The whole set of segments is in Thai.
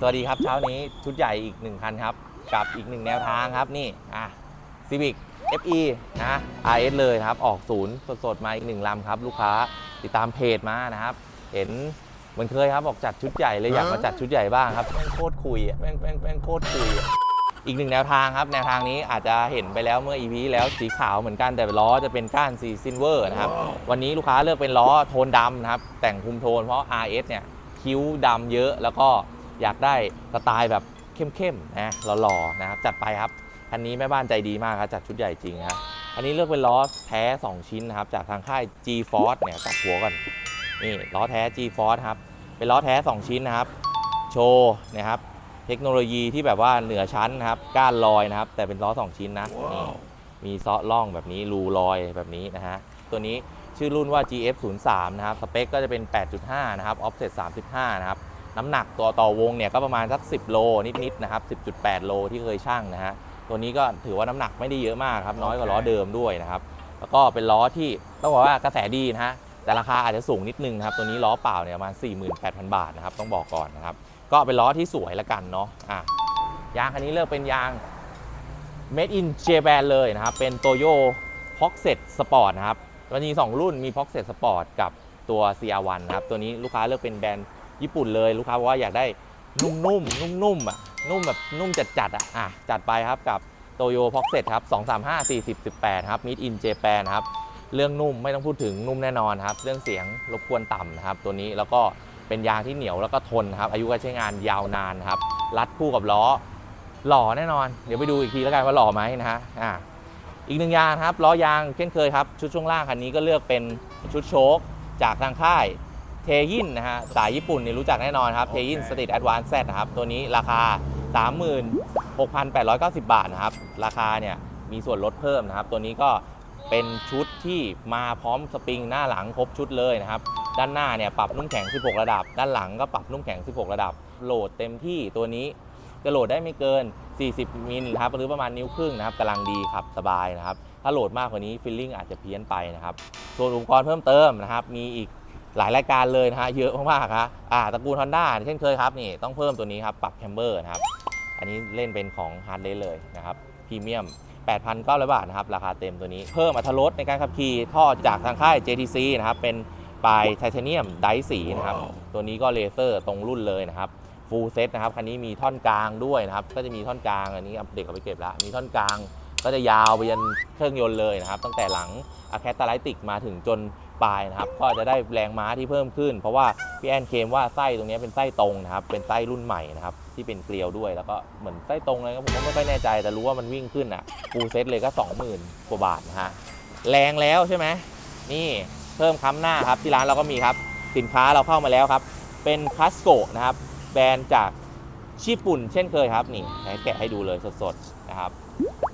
สวัสดีครับเช้านี้ชุดใหญ่อีกหนึ่งคันครับ กับอีกหนึ่งแนวทางครับนี่อะ Civic FE นะ RS เลยนะครับออกศูนย์สดๆมาอีกหนึ่งลำครับ ลูกค้าติดตามเพจมานะครับ เห็นเหมือนเคยครับบอกจัดชุดใหญ่เลยอยากมาจัดชุดใหญ่บ้างครับแม่งโคตรคุยอะแม่งแม่งแม่งโคตรคุยอะอีกหนึ่งแนวทางครับ แนวทางนี้อาจจะเห็นไปแล้วเมื่อ EP ที่แล้วสีขาวเหมือนกันแต่ล้อจะเป็นก้านสีซิลเวอร์นะครับ วันนี้ลูกค้าเลือกเป็นล้อโทนดำนะครับ แต่งคุมโทนเพราะ RS เนี่ยคิ้วดำเยอะแล้วก็ อยากได้สไตล์แบบเข้มๆนะหล่อๆนะครับจัดไปครับคันนี้แม่บ้านใจดีมากครับจัดชุดใหญ่จริงครับอันนี้เลือกเป็นล้อแท้ 2 ชิ้นนะครับจากทางค่าย G Force เนี่ยตัดหัวก่อนนี่ล้อแท้ G Force ครับเป็นล้อแท้ 2 ชิ้นนะครับ โชว์นะครับเทคโนโลยีที่แบบว่าเหนือชั้นนะครับก้านลอยนะครับ แต่เป็นล้อ 2 ชิ้นนะนี่มีเซาะล่องแบบนี้รูลอยแบบนี้นะฮะตัวนี้ชื่อรุ่นว่า GF 0 3 นะครับสเปคก็จะเป็น 8.5 นะครับ offset 35 นะครับ น้ำหนักตัวต่อวงเนี่ยก็ประมาณสัก 10 โลนิดๆนะครับ 10.8 โลที่เคยช่างนะฮะตัวนี้ก็ถือว่าน้ำหนักไม่ได้เยอะมากครับน้อยกว่าล้อเดิมด้วยนะครับแล้วก็เป็นล้อที่ต้องบอกว่ากระแสดีนะฮะแต่ราคาอาจจะสูงนิดนึงนะครับตัวนี้ล้อเปล่าเนี่ยประมาณ 48,000 บาทนะครับต้องบอกก่อนนะครับก็เป็นล้อที่สวยละกันเนาะอะยางคันนี้เลือกเป็นยาง Made in Japan เลยนะครับ เป็น Toyo p o x e t Sport นะครับมันมี2รุ่นมี p o x e t Sport กับตัว CR1 นะครับ ตัวนี้ลูกค้าเลือกเป็นแบรนด์ ญี่ปุ่นเลยลูกค้าบอกว่าอยากได้นุ่มๆนุ่มๆอะนุ่มแบบนุ่มจัดๆอะอะจัดไปครับกับ Toyo p o x e t ครับ235 40 18ครับ Made in Japan ครับเรื่องนุ่มไม่ต้องพูดถึงนุ่มแน่นอนครับ เรื่องเสียงรบกวนต่ำนะครับตัวนี้แล้วก็เป็นยางที่เหนียวแล้วก็ทนครับ อายุการใช้งานยาวนานครับ รัดคู่กับล้อ หล่อแน่นอน เดี๋ยวไปดูอีกทีแล้วกันว่าหล่อไหมนะฮะอ่าอีกหนึ่งยางครับล้อยางเช่นเคยครับ ชุดช่วงล่างคันนี้ก็เลือกเป็นชุดโชคจากทางค่าย เทยินนะฮะสายญี่ปุ่นนี่รู้จักแน่นอนครับเทยินสต a ตแอดวานซ์นะครับตัวนี้ราคา 36,890 บาทนะครับ ราคาเนี่ยมีส่วนลดเพิ่มนะครับ ตัวนี้ก็เป็นชุดที่มาพร้อมสปริงหน้าหลังครบชุดเลยนะครับ ด้านหน้าเนี่ยปรับนุ่มแข็ง 16 ระดับ ด้านหลังก็ปรับนุ่มแข็ง 16 ระดับ โหลดเต็มที่ตัวนี้จะโหลดได้ไม่เกิน 40 มิลนะครับหรือประมาณนิ้วครึ่งนะครับกำลังดีขับสบายนะครับ ถ้าโหลดมากกว่านี้ฟิลลิ่งอาจจะเพี้ยนไปนะครับ ส่วนอุปกรณ์เพิ่มเติมนะครับ มีอีก หลายรายการเลยนะฮะเยอะมากๆครับอ่าตระกูล Honda เช่นเคยครับนี่ต้องเพิ่มตัวนี้ครับปรับแคมเบอร์นะครับอันนี้เล่นเป็นของ h a r d l e y เลยนะครับพรีเมียม 8,900 บาทนะครับราคาเต็มตัวนี้ เพิ่มอัตรถรสในการขับขี่ท่อจากทางค่าย JTC นะครับเป็นปลายไทเทเนียมไดสีนะครับตัวนี้ก็เลเซอร์ตรงรุ่นเลยนะครับฟูลเซตนะครับคันนี้มีท่อนกลางด้วยนะครับก็จะมีท่อนกลางอันนี้เด็กเอาไปเก็บแล้วมีท่อนกลางก็จะยาวไปยันเครื่องยนต์เลยนะครับตั้งแต่หลังอะแคตตาไลติกมาถึงจน ปลายนะครับ ก็จะได้แรงม้าที่เพิ่มขึ้น เพราะว่าพี่แอนเคลมว่าไส้ตรงนี้เป็นไส้ตรงนะครับ เป็นไส้รุ่นใหม่นะครับ ที่เป็นเกลียวด้วย แล้วก็เหมือนไส้ตรงเลยครับผมก็ไม่ค่อยแน่ใจ แต่รู้ว่ามันวิ่งขึ้นอะฟูเซตเลยก็ 20,000กว่าบาทนะฮะ แรงแล้วใช่ไหมนี่เพิ่มค้ำหน้าครับ ที่ร้านเราก็มีครับ สินค้าเราเข้ามาแล้วครับ เป็นคัสโกนะครับ แบรนด์จากญี่ปุ่นเช่นเคยครับ นี่แกะให้ดูเลยสดๆนะครับ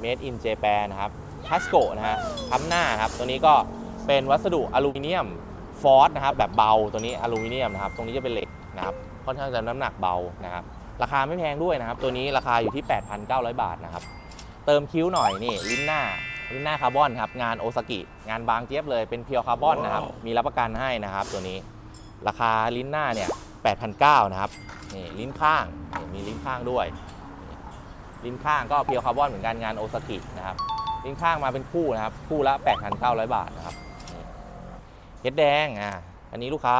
Made in Japan นะครับคัสโกนะฮะค้ำหน้าครับ ตัวนี้ก็ เป็นวัสดุอลูมิเนียมฟอสนะครับแบบเบาตัวนี้อลูมิเนียมนะครับตรงนี้จะเป็นเหล็กนะครับค่อนข้างจะน้ำหนักเบานะครับราคาไม่แพงด้วยนะครับ ตัวนี้ราคาอยู่ที่ 8,900 บาทนะครับเติมคิ้วหน่อยนี่ลิ้นหน้าลิ้นหน้าคาร์บอนครับงานโอซากิงานบางเจี๊ยบเลยเป็นเพียวคาร์บอนนะครับมีรับประกันให้นะครับ ตัวนี้ราคาลิ้นหน้าเนี่ย8,900นะครับนี่ลิ้นข้างนี่มีลิ้นข้างด้วยนี่ลิ้นข้างก็เพียวคาร์บอนเหมือนกันงานโอซากินะครับลิ้นข้างมาเป็นคู่นะครับคู่ละ 8,900 บาทนะครับนี่ เฮดแดงอะอันนี้ลูกค้า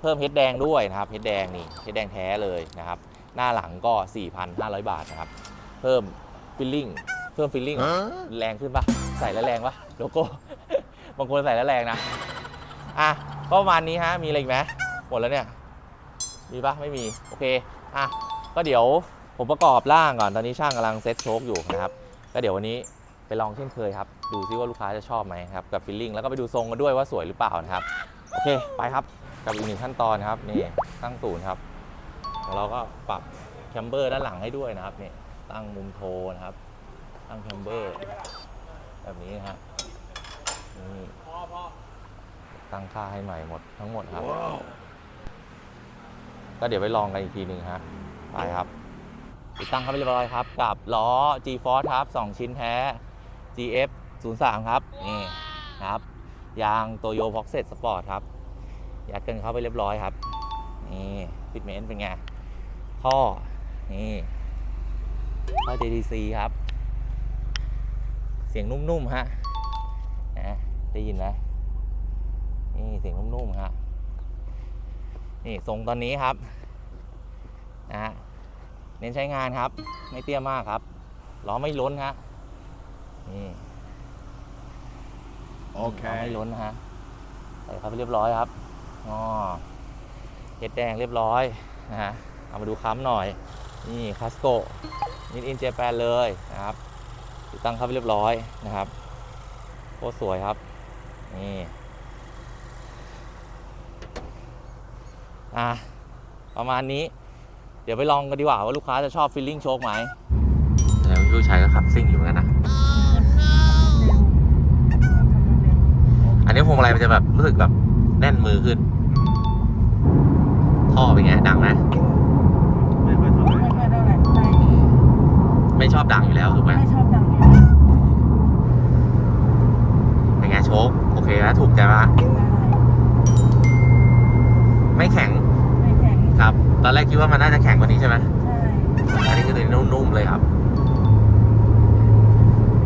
เพิ่มเฮดแดงด้วยนะครับเฮดแดงนี่เฮดแดงแท้เลยนะครับ หน้าหลังก็ 4,500 บาทนะครับ เพิ่มฟิลลิ่งเพิ่มฟิลลิ่งแรงขึ้นปะใส่แล้วแรงปะโลโก้บางคนใส่แล้วแรงนะอะก็ประมาณนี้ฮะมีอะไรอีกไหมหมดแล้วเนี่ยมีปะไม่มีโอเคอะก็เดี๋ยวผมประกอบร่างก่อนตอนนี้ช่างกำลังเซ็ตโชคอยู่นะครับก็เดี๋ยววันนี้ ไปลองเช่นเคยครับ ดูซิว่าลูกค้าจะชอบไหมครับ กับฟิลลิ่งแล้วก็ไปดูทรงกันด้วยว่าสวยหรือเปล่านะครับ โอเค ไปครับ กับอีกหนึ่งขั้นตอนครับ นี่ตั้งศูนย์ครับเราก็ปรับแคมเบอร์ด้านหลังให้ด้วยนะครับนี่ตั้งมุมโทนะครับ ตั้งแคมเบอร์แบบนี้นะฮะนี่ตั้งค่าให้ใหม่หมดทั้งหมดครับ ก็เดี๋ยวไปลองกันอีกทีหนึ่งฮะไปครับติดตั้งเข้าไปเรียบร้อยครับ กับล้อ G Force ครับ 2 ชิ้นแท้ GF 0 3 ครับ นี่ครับ ยาง Toyo p o x e t Sport ครับ ยัดกันเข้าไปเรียบร้อยครับ นี่ฟิตเมนต์เป็นไงท่อ นี่เข้า JDC ครับ เสียงนุ่มๆฮะนะได้ยินไหมนี่เสียงนุ่มๆฮะนี่ทรงตอนนี้ครับนะฮะเน้นใช้งานครับ ไม่เตี้ยมากครับล้อไม่ล้นฮะ นี่โอเคล้อไม่ล้นนะฮะใส่เข้าไปเรียบร้อยครับอ๋อเห็ดแดงเรียบร้อยนะฮะเอามาดูค้ำหน่อย นี่คาสโกมิดอินเจแปนเลยนะครับติดตั้งเข้าไปเรียบร้อยนะครับโคตรสวยครับ นี่ อะ ประมาณนี้ เดี๋ยวไปลองกันดีกว่าว่าลูกค้าจะชอบฟิลลิ่งโชคไหมแล้วพี่ผู้ชายก็ขับซิ่งอยู่เหมือนกันนะ อั นนี้พวงมาลัยมันจะแบบรู้สึกแบบแน่นมือขึ้น ท่อเป็นไงดังไหมไม่ค่อยเท่าไหร่ไม่ค่อยเท่าไหร่ไม่ไม่ชอบดังอยู่แล้วถูกไหมไม่ชอบดังอยู่เป็นไงโชคโอเคแล้วถูกใจปะไม่แข็งไม่แข็งครับ ตอนแรกคิดว่ามันน่าจะแข็งกว่านี้ใช่ไหม ใช่ อันนี้คือตัวนุ่มๆเลยครับ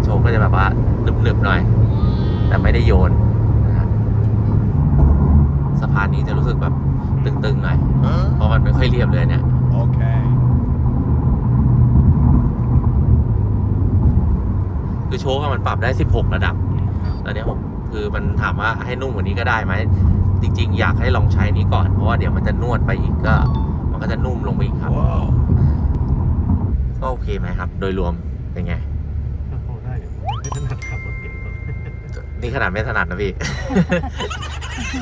โชคก็จะแบบว่าหนึบๆหน่อย แต่ไม่ได้โยนนะฮะสะพานนี้จะรู้สึกแบบตึงๆหน่อย เพราะมันไม่ค่อยเรียบเลยเนี่ย โอเค คือ โชคอะมันปรับได้ 16 ระดับ ตอนนี้ผมคือมันถามว่าให้นุ่มกว่านี้ก็ได้ไหม จริง ๆ อยากให้ลองใช้นี้ก่อน เพราะว่าเดี๋ยวมันจะนวดไปอีกก็ มันก็จะนุ่มลงไปอีกครับว้าวก็โอเคไหมครับ โดยรวมเป็นไงก็พอได้อยู่ไม่ถนัดขับรถเก่งรถนี่ขนาดไม่ถนัดนะพี่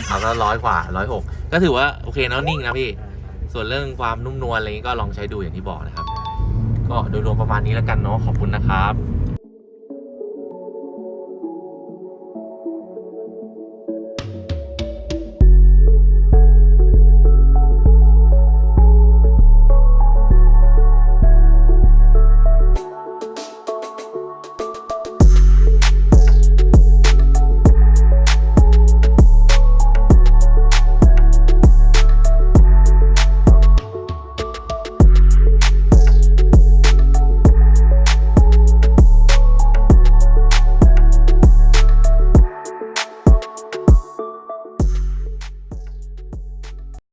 เอาก็ร้อยกว่าร้อยหกก็ถือว่าโอเคเนอะนิ่งนะพี่ ส่วนเรื่องความนุ่มนวลอะไรนี้ก็ลองใช้ดูอย่างที่บอกนะครับ ก็โดยรวมประมาณนี้แล้วกันเนาะขอบคุณนะครับ